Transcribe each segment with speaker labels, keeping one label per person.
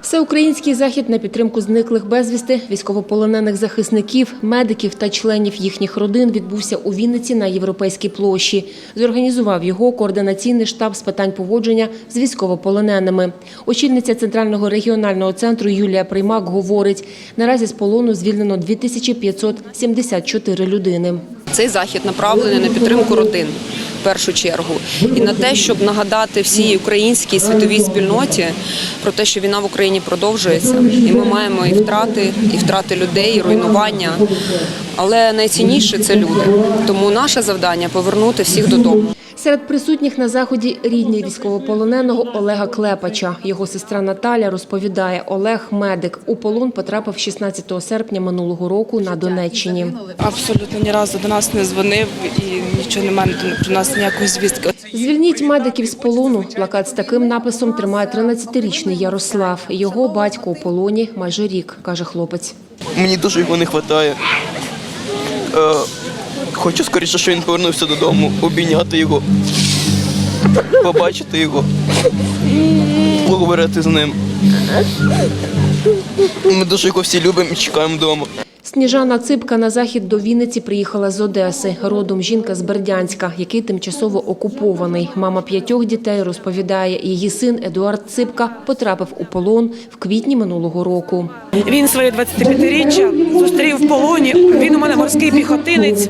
Speaker 1: Всеукраїнський захід на підтримку зниклих безвісти, військовополонених захисників, медиків та членів їхніх родин відбувся у Вінниці на Європейській площі. Зорганізував його координаційний штаб з питань поводження з військовополоненими. Очільниця Центрального регіонального центру Юлія Приймак говорить, наразі з полону звільнено 2574 людини.
Speaker 2: Цей захід направлений на підтримку родин першу чергу і на те, щоб нагадати всій українській світовій спільноті про те, що війна в Україні продовжується, і ми маємо і втрати, і втрати людей, і руйнування. Але найцінніше це люди. Тому наше завдання повернути всіх додому.
Speaker 1: Серед присутніх на заході рідні військовополоненого Олега Клепача. Його сестра Наталя розповідає, Олег медик у полон потрапив 16 серпня минулого року на Донеччині.
Speaker 3: Абсолютно ні разу до нас не дзвонив і нічого немає про нас ніякої звістки.
Speaker 1: Звільніть медиків з полону. Плакат з таким написом тримає 13-річний Ярослав. Його батько у полоні майже рік, каже хлопець.
Speaker 4: Мені дуже його не вистачає. Хочу скоріше, щоб він повернувся додому, обійняти його, побачити його, поговорити з ним. Ми дуже його всі любимо і чекаємо вдома.
Speaker 1: Сніжана Ципка на захід до Вінниці приїхала з Одеси. Родом жінка з Бердянська, який тимчасово окупований. Мама п'ятьох дітей розповідає, її син Едуард Ципка потрапив у полон в квітні минулого року.
Speaker 3: Він своє 25-річчя зустрів в полоні. Він у мене морський піхотинець.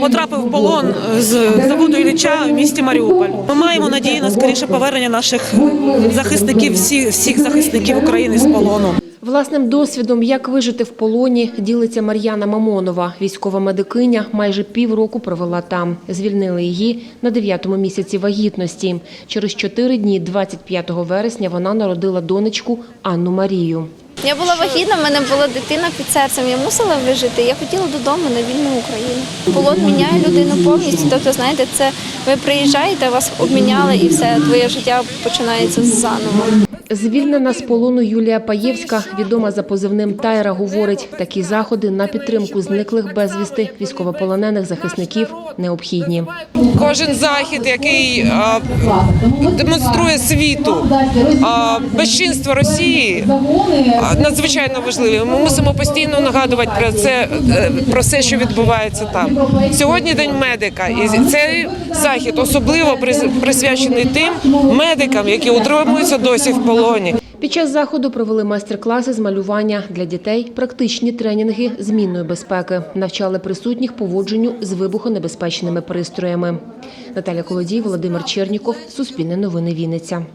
Speaker 3: Потрапив в полон з заводу Ілліча в місті Маріуполь. Ми маємо надію на скоріше повернення наших захисників, всіх, всіх захисників України з полону.
Speaker 1: Власним досвідом, як вижити в полоні, ділиться Мар'яна Мамонова. Військова медикиня майже півроку провела там. Звільнили її на дев'ятому місяці вагітності. Через чотири дні, 25 вересня, вона народила донечку Анну Марію.
Speaker 5: Я була вагітна, в мене була дитина під серцем. Я мусила вижити. Я хотіла додому на вільну Україну. Полон міняє людину повністю. Тобто, знаєте, це ви приїжджаєте, вас обміняли, і все твоє життя починається заново.
Speaker 1: Звільнена з полону Юлія Паєвська, відома за позивним Тайра, говорить, такі заходи на підтримку зниклих безвісти військовополонених захисників необхідні.
Speaker 6: Кожен захід, який а, демонструє світу а, безчинство Росії, надзвичайно важливий. Ми мусимо постійно нагадувати про це, е, про все, що відбувається там. Сьогодні день медика, і цей захід особливо прис- присвячений тим медикам, які утримуються досі в полоні.
Speaker 1: Під час заходу провели майстер-класи з малювання для дітей, практичні тренінги з мінної безпеки. Навчали присутніх поводженню з вибухонебезпечними пристроями. Наталя Колодій, Володимир Черніков, Суспільне новини Вінниця.